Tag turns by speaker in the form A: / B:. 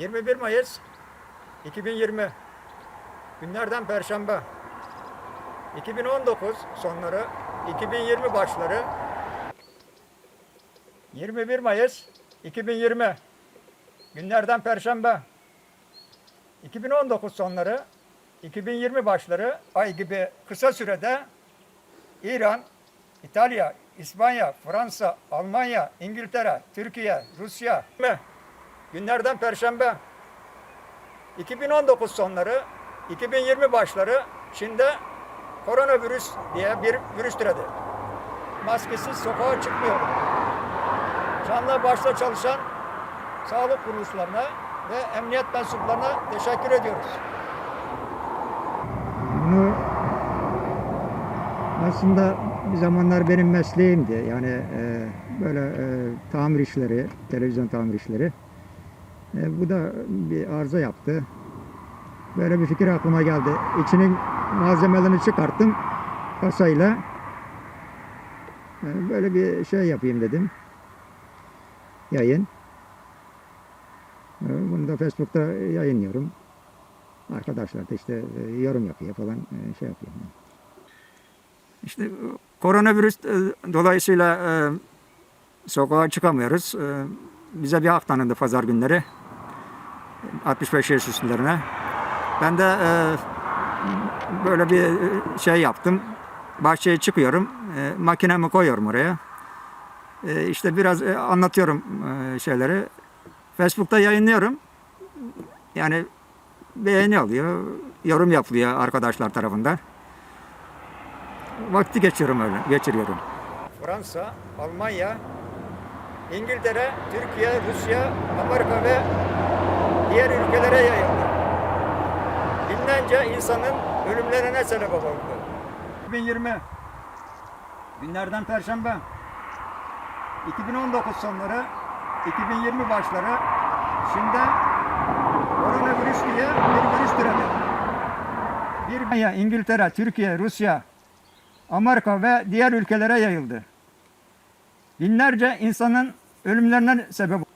A: 21 Mayıs 2020 günlerden Perşembe. 2019 sonları 2020 başları. 21 Mayıs 2020 günlerden Perşembe. 2019 sonları 2020 başları ay gibi kısa sürede İran, İtalya, İspanya, Fransa, Almanya, İngiltere, Türkiye, Rusya günlerden Perşembe 2019 sonları 2020 başları Çin'de koronavirüs diye bir virüs türedi. Maskesiz sokağa çıkmıyor. Canla başla çalışan sağlık kuruluşlarına ve emniyet mensuplarına teşekkür ediyoruz.
B: Bunu aslında bir zamanlar benim mesleğimdi. Yani e, böyle e, tamir işleri, televizyon tamir işleri. E, bu da bir arıza yaptı. Böyle bir fikir aklıma geldi. İçinin malzemelerini çıkarttım kasayla. E, böyle bir şey yapayım dedim. Yayın. E, bunu da Facebook'ta yayınlıyorum. Arkadaşlar da işte e, yorum yapıyor falan e, şey yapıyor. İşte e, koronavirüs dolayısıyla sokağa çıkamıyoruz. Bize bir hak tanındı pazar günleri. 65 yaş üstlerine. Ben de e, böyle bir e, şey yaptım. Bahçeye çıkıyorum. E, makinemi koyuyorum oraya. E, işte biraz e, anlatıyorum e, şeyleri. Facebook'ta yayınlıyorum. Yani beğeni alıyor, yorum yapılıyor arkadaşlar tarafından. Vakti geçiriyorum öyle, geçiriyorum.
A: Fransa, Almanya, İngiltere, Türkiye, Rusya, Amerika ve diğer ülkelere yayıldı. Binlerce insanın ölümlerine sebep oldu. 2020 günlerden Perşembe 2019 sonları 2020 başları şimdi koronavirüs diye bir virüs türedi. Bir İngiltere, Türkiye, Rusya, Amerika ve diğer ülkelere yayıldı. Binlerce insanın ölümlerine sebep